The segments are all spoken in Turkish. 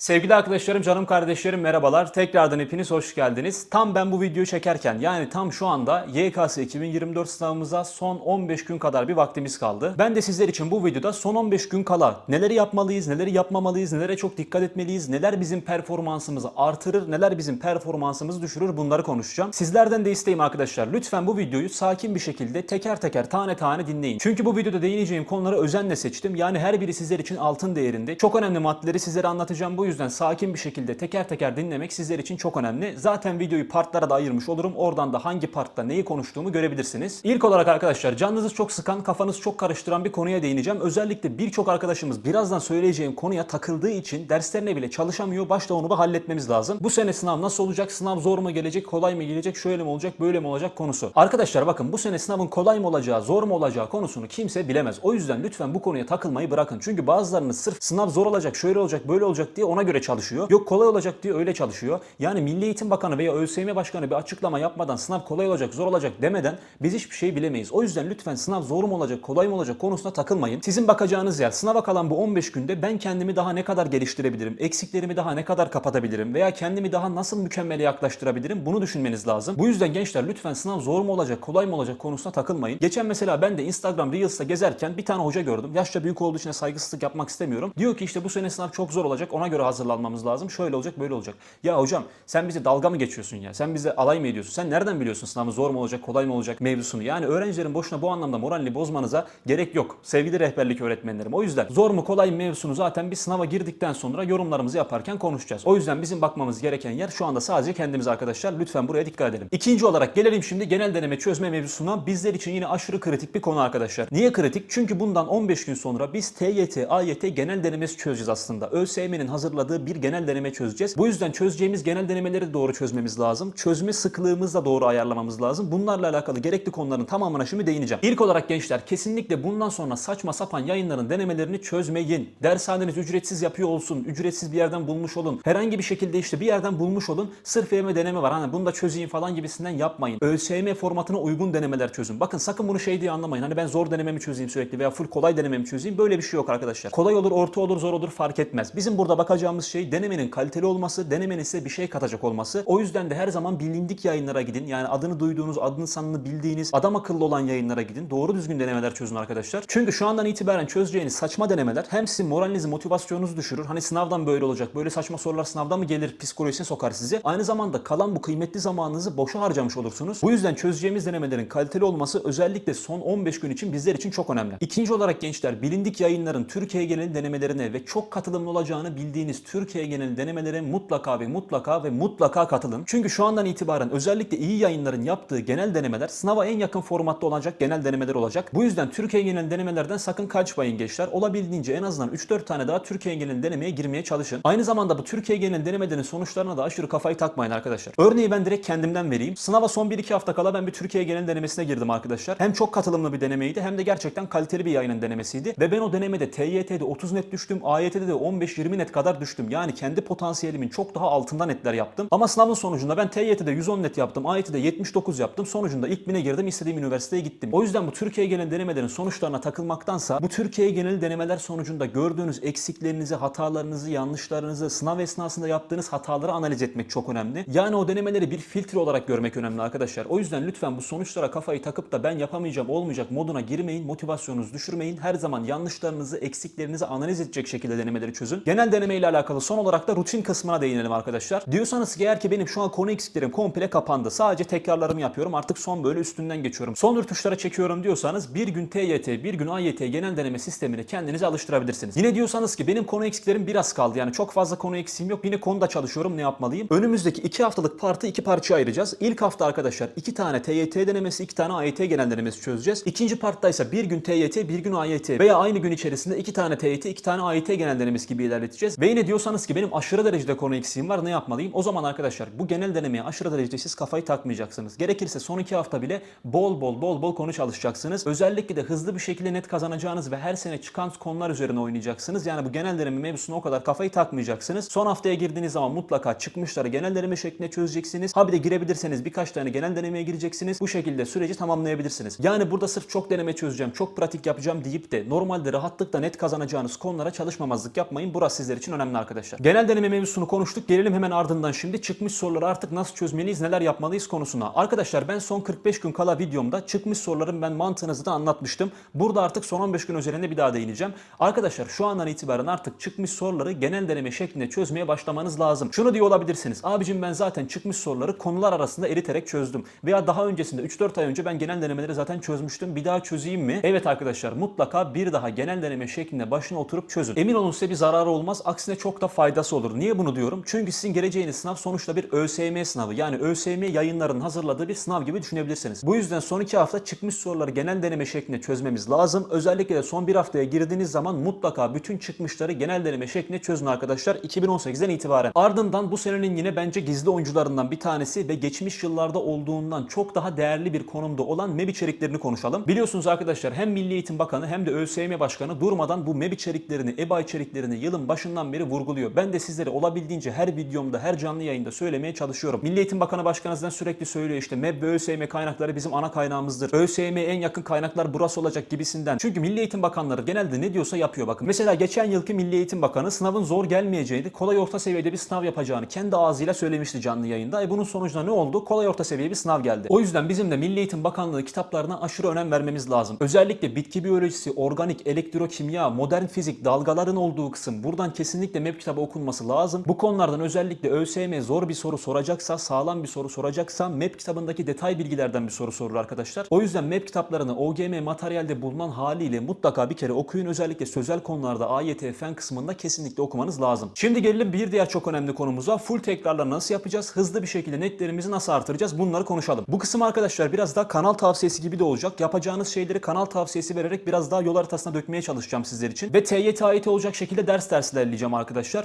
Sevgili arkadaşlarım, canım kardeşlerim merhabalar. Tekrardan hepiniz hoş geldiniz. Tam ben bu videoyu çekerken yani tam şu anda YKS 2024 sınavımıza son 15 gün kadar bir vaktimiz kaldı. Ben de sizler için bu videoda son 15 gün kala neleri yapmalıyız, neleri yapmamalıyız, nelere çok dikkat etmeliyiz, neler bizim performansımızı artırır, neler bizim performansımızı düşürür bunları konuşacağım. Sizlerden de isteğim arkadaşlar lütfen bu videoyu sakin bir şekilde teker teker tane tane dinleyin. Çünkü bu videoda değineceğim konuları özenle seçtim. Yani her biri sizler için altın değerinde. Çok önemli maddeleri sizlere anlatacağım. Bu yüzden sakin bir şekilde teker teker dinlemek sizler için çok önemli. Zaten videoyu partlara da ayırmış olurum. Oradan da hangi partta neyi konuştuğumu görebilirsiniz. İlk olarak arkadaşlar canınızı çok sıkan, kafanızı çok karıştıran bir konuya değineceğim. Özellikle birçok arkadaşımız birazdan söyleyeceğim konuya takıldığı için derslerine bile çalışamıyor. Başta onu bir halletmemiz lazım. Bu sene sınav nasıl olacak? Sınav zor mu gelecek? Kolay mı gelecek? Şöyle mi olacak? Böyle mi olacak? Konusu. Arkadaşlar bakın bu sene sınavın kolay mı olacağı, zor mu olacağı konusunu kimse bilemez. O yüzden lütfen bu konuya takılmayı bırakın. Çünkü bazılarınız sırf sınav zor olacak, şöyle olacak, böyle olacak diye ona göre çalışıyor. Yok kolay olacak diye öyle çalışıyor. Yani Milli Eğitim Bakanı veya ÖSYM Başkanı bir açıklama yapmadan sınav kolay olacak, zor olacak demeden biz hiçbir şey bilemeyiz. O yüzden lütfen sınav zor mu olacak, kolay mı olacak konusuna takılmayın. Sizin bakacağınız yer sınava kalan bu 15 günde ben kendimi daha ne kadar geliştirebilirim, eksiklerimi daha ne kadar kapatabilirim veya kendimi daha nasıl mükemmele yaklaştırabilirim bunu düşünmeniz lazım. Bu yüzden gençler lütfen sınav zor mu olacak, kolay mı olacak konusuna takılmayın. Geçen mesela ben de Instagram Reels'ta gezerken bir tane hoca gördüm. Yaşça büyük olduğu için saygısızlık yapmak istemiyorum. Diyor ki işte bu sene sınav çok zor olacak ona göre hazırlanmamız lazım. Şöyle olacak böyle olacak. Ya hocam sen bize dalga mı geçiyorsun ya? Sen bize alay mı ediyorsun? Sen nereden biliyorsun sınavın zor mu olacak, kolay mı olacak mevzusunu? Yani öğrencilerin boşuna bu anlamda moralini bozmanıza gerek yok. Sevgili rehberlik öğretmenlerim. O yüzden zor mu kolay mı mevzusunu zaten bir sınava girdikten sonra yorumlarımızı yaparken konuşacağız. O yüzden bizim bakmamız gereken yer şu anda sadece kendimiz arkadaşlar. Lütfen buraya dikkat edelim. İkinci olarak gelelim şimdi genel deneme çözme mevzusuna. Bizler için yine aşırı kritik bir konu arkadaşlar. Niye kritik? Çünkü bundan 15 gün sonra biz TYT, AYT genel denemesi çözeceğiz aslında. ÖSYM'nin hazırladığı bir genel deneme çözeceğiz. Bu yüzden çözeceğimiz genel denemeleri de doğru çözmemiz lazım. Çözme sıklığımızı da doğru ayarlamamız lazım. Bunlarla alakalı gerekli konuların tamamına şimdi değineceğim. İlk olarak gençler kesinlikle bundan sonra saçma sapan yayınların denemelerini çözmeyin. Dershaneniz ücretsiz yapıyor olsun, ücretsiz bir yerden bulmuş olun. Herhangi bir şekilde işte bir yerden bulmuş olun. Sırf elime deneme var hani bunu da çözeyim falan gibisinden yapmayın. ÖSYM formatına uygun denemeler çözün. Bakın sakın bunu şey diye anlamayın. Hani ben zor denememi çözeyim sürekli veya full kolay denememi çözeyim. Böyle bir şey yok arkadaşlar. Kolay olur, orta olur, zor olur fark etmez. Bizim burada bakacağımız şey denemenin kaliteli olması, denemenin size bir şey katacak olması. O yüzden de her zaman bilindik yayınlara gidin. Yani adını duyduğunuz, adını sanını bildiğiniz, adam akıllı olan yayınlara gidin. Doğru düzgün denemeler çözün arkadaşlar. Çünkü şu andan itibaren çözeceğiniz saçma denemeler hem sizin moralinizi, motivasyonunuzu düşürür. Hani sınavdan böyle olacak, böyle saçma sorular sınavdan mı gelir psikolojisine sokar sizi. Aynı zamanda kalan bu kıymetli zamanınızı boşa harcamış olursunuz. Bu yüzden çözeceğimiz denemelerin kaliteli olması özellikle son 15 gün için bizler için çok önemli. İkinci olarak gençler bilindik yayınların Türkiye genel denemelerine ve çok katılımlı olacağını bildiğiniz Türkiye genel denemelere mutlaka ve mutlaka ve mutlaka katılın. Çünkü şu andan itibaren özellikle iyi yayınların yaptığı genel denemeler sınava en yakın formatta olacak genel denemeler olacak. Bu yüzden Türkiye genel denemelerden sakın kaçmayın gençler. Olabildiğince en azından 3-4 tane daha Türkiye genel denemeye girmeye çalışın. Aynı zamanda bu Türkiye genel denemelerin sonuçlarına da aşırı kafayı takmayın arkadaşlar. Örneği ben direkt kendimden vereyim. Sınava son 1-2 hafta kala ben bir Türkiye genel denemesine girdim arkadaşlar. Hem çok katılımlı bir denemeydi hem de gerçekten kaliteli bir yayının denemesiydi. Ve ben o denemede TYT'de 30 net düştüm. AYT'de de 15-20 net kadar düştüm. Yani kendi potansiyelimin çok daha altında netler yaptım. Ama sınavın sonucunda ben TYT'de 110 net yaptım. AYT'de 79 yaptım. Sonucunda ilk bine girdim. istediğim üniversiteye gittim. O yüzden bu Türkiye genel denemelerin sonuçlarına takılmaktansa bu Türkiye genel denemeler sonucunda gördüğünüz eksiklerinizi, hatalarınızı, yanlışlarınızı, sınav esnasında yaptığınız hataları analiz etmek çok önemli. Yani o denemeleri bir filtre olarak görmek önemli arkadaşlar. O yüzden lütfen bu sonuçlara kafayı takıp da ben yapamayacağım, olmayacak moduna girmeyin. Motivasyonunuzu düşürmeyin. Her zaman yanlışlarınızı, eksiklerinizi analiz edecek şekilde denemeleri çözün. Genel deneme ile alakalı son olarak da rutin kısmına değinelim arkadaşlar. Diyorsanız ki eğer ki benim şu an konu eksiklerim komple kapandı. Sadece tekrarlarımı yapıyorum. Artık son böyle üstünden geçiyorum. Son rötuşlara çekiyorum diyorsanız bir gün TYT, bir gün AYT genel deneme sistemini kendinize alıştırabilirsiniz. Yine diyorsanız ki benim konu eksiklerim biraz kaldı. Yani çok fazla konu eksiğim yok. Yine konuda çalışıyorum. Ne yapmalıyım? Önümüzdeki iki haftalık partı iki parçaya ayıracağız. İlk hafta arkadaşlar iki tane TYT denemesi, iki tane AYT genel denemesi çözeceğiz. İkinci partta ise bir gün TYT, bir gün AYT veya aynı gün içerisinde iki tane TYT, iki tane AYT genel denemesi gibi ilerleteceğiz. Ve yine diyorsanız ki benim aşırı derecede konu eksiğim var. Ne yapmalıyım? O zaman arkadaşlar bu genel denemeye aşırı derecede siz kafayı takmayacaksınız. Gerekirse son iki hafta bile bol bol bol bol konu çalışacaksınız. Özellikle de hızlı bir şekilde net kazanacağınız ve her sene çıkan konular üzerine oynayacaksınız. Yani bu genel deneme mevzusuna o kadar kafayı takmayacaksınız. Son haftaya girdiğiniz zaman mutlaka çıkmışları genel deneme şeklinde çözeceksiniz. Ha bir de girebilirseniz birkaç tane genel denemeye gireceksiniz. Bu şekilde süreci tamamlayabilirsiniz. Yani burada sırf çok deneme çözeceğim, çok pratik yapacağım deyip de normalde rahatlıkla net kazanacağınız konulara çalışmamazlık yapmayın. Burası sizler için önemli önemli arkadaşlar. Genel deneme mevzusunu konuştuk. Gelelim hemen ardından şimdi çıkmış soruları artık nasıl çözmeliyiz, neler yapmalıyız konusuna. Arkadaşlar ben son 45 gün kala videomda çıkmış soruların ben mantığını zaten anlatmıştım. Burada artık son 15 gün üzerinde bir daha değineceğim. Arkadaşlar şu andan itibaren artık çıkmış soruları genel deneme şeklinde çözmeye başlamanız lazım. Şunu diyor olabilirsiniz. Abicim ben zaten çıkmış soruları konular arasında eriterek çözdüm. Veya daha öncesinde 3-4 ay önce ben genel denemeleri zaten çözmüştüm. Bir daha çözeyim mi? Evet arkadaşlar mutlaka bir daha genel deneme şeklinde başına oturup çözün. Emin olun size bir zararı olmaz. Aksine çok da faydası olur. Niye bunu diyorum? Çünkü sizin geleceğiniz sınav sonuçta bir ÖSYM sınavı. Yani ÖSYM yayınlarının hazırladığı bir sınav gibi düşünebilirsiniz. Bu yüzden son iki hafta çıkmış soruları genel deneme şeklinde çözmemiz lazım. Özellikle de son bir haftaya girdiğiniz zaman mutlaka bütün çıkmışları genel deneme şeklinde çözün arkadaşlar 2018'den itibaren. Ardından bu senenin yine bence gizli oyuncularından bir tanesi ve geçmiş yıllarda olduğundan çok daha değerli bir konumda olan MEB içeriklerini konuşalım. Biliyorsunuz arkadaşlar hem Milli Eğitim Bakanı hem de ÖSYM Başkanı durmadan bu MEB içeriklerini, EBA içeriklerini yılın başından beri vurguluyor. Ben de sizlere olabildiğince her videomda, her canlı yayında söylemeye çalışıyorum. Milli Eğitim Bakanı Başkanınızdan sürekli söylüyor işte MEB ve ÖSYM kaynakları bizim ana kaynağımızdır. ÖSYM en yakın kaynaklar burası olacak gibisinden. Çünkü Milli Eğitim Bakanları genelde ne diyorsa yapıyor bakın. Mesela geçen yılki Milli Eğitim Bakanı sınavın zor gelmeyeceğini, kolay orta seviyede bir sınav yapacağını kendi ağzıyla söylemişti canlı yayında. E bunun sonucunda ne oldu? Kolay orta seviye bir sınav geldi. O yüzden bizim de Milli Eğitim Bakanlığı kitaplarına aşırı önem vermemiz lazım. Özellikle bitki biyolojisi, organik, elektrokimya, modern fizik, dalgaların olduğu kısım. Buradan kesinlikle MEP kitabı okunması lazım. Bu konulardan özellikle ÖSYM zor bir soru soracaksa, sağlam bir soru soracaksa MEP kitabındaki detay bilgilerden bir soru sorur arkadaşlar. O yüzden MEP kitaplarını OGM materyalde bulunan haliyle mutlaka bir kere okuyun. Özellikle sözel konularda AYT fen kısmında kesinlikle okumanız lazım. Şimdi gelelim bir diğer çok önemli konumuza. Full tekrarlar nasıl yapacağız? Hızlı bir şekilde netlerimizi nasıl artıracağız? Bunları konuşalım. Bu kısım arkadaşlar biraz daha kanal tavsiyesi gibi de olacak. Yapacağınız şeyleri kanal tavsiyesi vererek biraz daha yol haritasına dökmeye çalışacağım sizler için. Ve TYT AYT olacak şekilde ders ders ilerleyeceğim.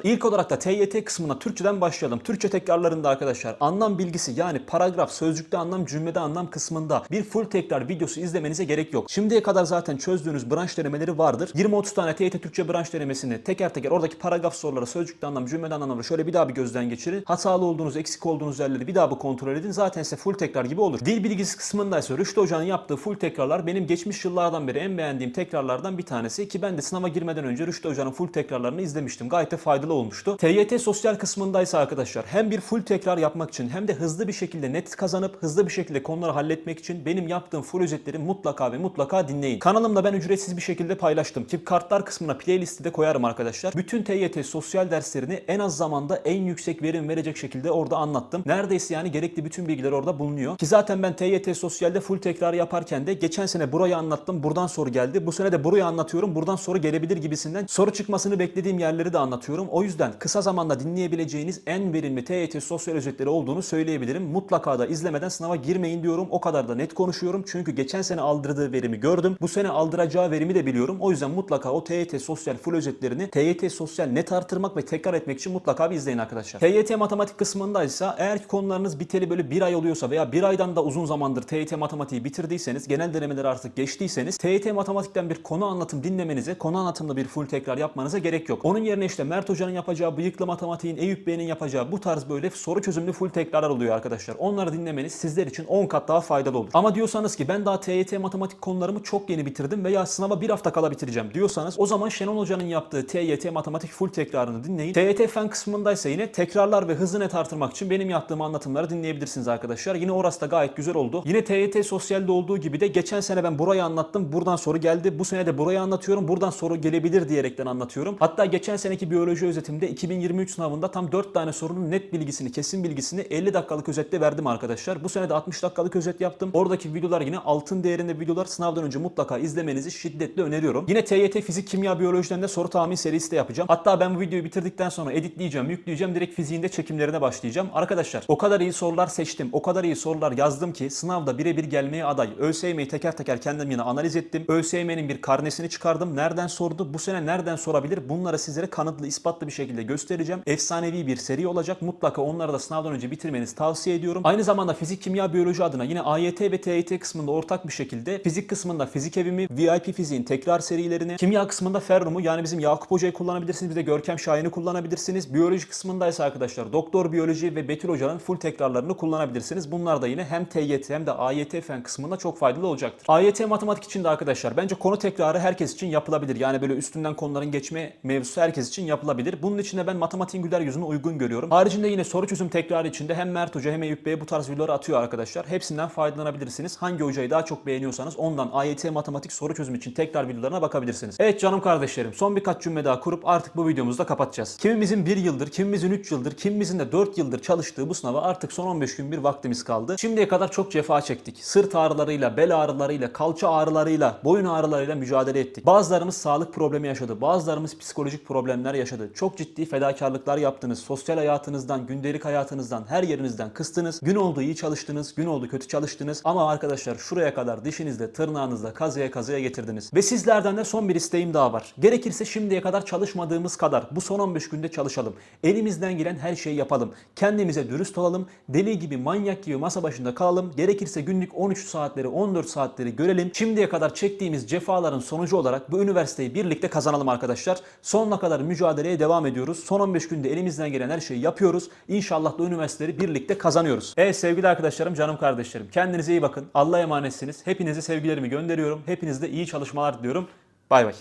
İlk olarak da TYT kısmına Türkçeden başlayalım. Türkçe tekrarlarında arkadaşlar anlam bilgisi yani paragraf, sözcükte anlam, cümlede anlam kısmında bir full tekrar videosu izlemenize gerek yok. Şimdiye kadar zaten çözdüğünüz branş denemeleri vardır. 20-30 tane TYT Türkçe branş denemesini teker teker oradaki paragraf soruları, sözcükte anlam, cümlede anlamları şöyle bir daha bir gözden geçirin. Hatalı olduğunuz, eksik olduğunuz yerleri bir daha bir kontrol edin. Zaten size full tekrar gibi olur. Dil bilgisi kısmında ise Rüştü Hoca'nın yaptığı full tekrarlar benim geçmiş yıllardan beri en beğendiğim tekrarlardan bir tanesi ki ben de sınava girmeden önce Rüştü Hoca'nın full tekrarlarını izlemiştim. Gayet de faydalı olmuştu. TYT sosyal kısmındaysa arkadaşlar hem bir full tekrar yapmak için hem de hızlı bir şekilde net kazanıp hızlı bir şekilde konuları halletmek için benim yaptığım full özetleri mutlaka ve mutlaka dinleyin. Kanalımda ben ücretsiz bir şekilde paylaştım. Ki kartlar kısmına playlisti de koyarım arkadaşlar. Bütün TYT sosyal derslerini en az zamanda en yüksek verim verecek şekilde orada anlattım. Neredeyse yani gerekli bütün bilgiler orada bulunuyor. Ki zaten ben TYT sosyalde full tekrar yaparken de geçen sene burayı anlattım. Buradan soru geldi. Bu sene de burayı anlatıyorum. Buradan soru gelebilir gibisinden soru çıkmasını beklediğim yerleri de anlatıyorum. O yüzden kısa zamanda dinleyebileceğiniz en verimli TYT sosyal özetleri olduğunu söyleyebilirim. Mutlaka da izlemeden sınava girmeyin diyorum. O kadar da net konuşuyorum. Çünkü geçen sene aldırdığı verimi gördüm. Bu sene aldıracağı verimi de biliyorum. O yüzden mutlaka o TYT sosyal full özetlerini TYT sosyal net artırmak ve tekrar etmek için mutlaka bir izleyin arkadaşlar. TYT matematik kısmındaysa eğer ki konularınız biteli böyle bir ay oluyorsa veya bir aydan da uzun zamandır TYT matematiği bitirdiyseniz, genel denemeleri artık geçtiyseniz TYT matematikten bir konu anlatım dinlemenize, konu anlatımda bir full tekrar yapmanıza gerek yok. Onun yerine işte Mert Hoca'nın yapacağı, bıyıklı matematiğin, Eyüp Bey'in yapacağı bu tarz böyle soru çözümlü full tekrarlar oluyor arkadaşlar. Onları dinlemeniz sizler için 10 kat daha faydalı olur. Ama diyorsanız ki ben daha TYT matematik konularımı çok yeni bitirdim veya sınava bir hafta kala bitireceğim diyorsanız o zaman Şenol Hoca'nın yaptığı TYT matematik full tekrarını dinleyin. TYT fen kısmındaysa yine tekrarlar ve hızı net artırmak için benim yaptığım anlatımları dinleyebilirsiniz arkadaşlar. Yine orası da gayet güzel oldu. Yine TYT sosyalde olduğu gibi de geçen sene ben burayı anlattım. Buradan soru geldi. Bu sene de burayı anlatıyorum. Buradan soru gelebilir diyerekten anlatıyorum. Hatta geçen seneki biyoloji özetimde 2023 sınavında tam 4 tane sorunun net bilgisini, kesin bilgisini 50 dakikalık özette verdim arkadaşlar. Bu sene de 60 dakikalık özet yaptım. Oradaki videolar yine altın değerinde videolar. Sınavdan önce mutlaka izlemenizi şiddetle öneriyorum. Yine TYT fizik, kimya, biyolojiden de soru tahmin serisi de yapacağım. Hatta ben bu videoyu bitirdikten sonra editleyeceğim, yükleyeceğim. Direkt fiziğinde çekimlerine başlayacağım. Arkadaşlar o kadar iyi sorular seçtim. O kadar iyi sorular yazdım ki sınavda birebir gelmeye aday. ÖSYM'yi teker teker kendim yine analiz ettim. ÖSYM'nin bir karnesini çıkardım. Nereden sordu? Bu sene nereden sorabilir? Bunları sizlere kanıtlı, ispatlı bir şekilde göstereceğim. Efsanevi bir seri olacak. Mutlaka onları da sınavdan önce bitirmenizi tavsiye ediyorum. Aynı zamanda fizik, kimya, biyoloji adına yine AYT ve TYT kısmında ortak bir şekilde fizik kısmında fizik evimi, VIP fiziğin tekrar serilerini, kimya kısmında Ferrum'u yani bizim Yakup Hoca'yı kullanabilirsiniz. Bir de Görkem Şahin'i kullanabilirsiniz. Biyoloji kısmındaysa arkadaşlar Doktor Biyoloji ve Betül Hoca'nın full tekrarlarını kullanabilirsiniz. Bunlar da yine hem TYT hem de AYT fen kısmında çok faydalı olacaktır. AYT matematik için de arkadaşlar bence konu tekrarı herkes için yapılabilir. Yani böyle üstünden konuların geçme mevzusu herkes için yapılabilir. Bunun için de ben matematiğin güler yüzünü uygun görüyorum. Haricinde yine soru çözüm tekrarı içinde hem Mert Hoca hem Eyüp Bey bu tarz videoları atıyor arkadaşlar. Hepsinden faydalanabilirsiniz. Hangi hocayı daha çok beğeniyorsanız ondan AYT matematik soru çözüm için tekrar videolarına bakabilirsiniz. Evet canım kardeşlerim son birkaç cümle daha kurup artık bu videomuzu da kapatacağız. Kimimizin 1 yıldır, kimimizin 3 yıldır, kimimizin de 4 yıldır çalıştığı bu sınava artık son 15 gün bir vaktimiz kaldı. Şimdiye kadar çok cefa çektik. Sırt ağrılarıyla, bel ağrılarıyla, kalça ağrılarıyla, boyun ağrılarıyla mücadele ettik. Bazılarımız sağlık problemi yaşadı. Bazılarımız psikolojik problemler yaşadı. Çok ciddi fedakarlıklar yaptınız. Sosyal hayatınızdan, gündelik hayatınızdan, her yerinizden kıstınız. Gün oldu iyi çalıştınız, gün oldu kötü çalıştınız. Ama arkadaşlar şuraya kadar dişinizle, tırnağınızla kazıya kazıya getirdiniz. Ve sizlerden de son bir isteğim daha var. Gerekirse şimdiye kadar çalışmadığımız kadar bu son 15 günde çalışalım. Elimizden gelen her şeyi yapalım. Kendimize dürüst olalım. Deli gibi, manyak gibi masa başında kalalım. Gerekirse günlük 13 saatleri, 14 saatleri görelim. Şimdiye kadar çektiğimiz cefaların sonucu olarak bu üniversiteyi birlikte kazanalım arkadaşlar. Sonuna kadar mücadeleye devam ediyoruz. Son 15 günde elimizden gelen her şeyi yapıyoruz. İnşallah da üniversiteleri birlikte kazanıyoruz. Evet sevgili arkadaşlarım, canım kardeşlerim. Kendinize iyi bakın. Allah'a emanetsiniz. Hepinize sevgilerimi gönderiyorum. Hepinize de iyi çalışmalar diliyorum. Bay bay.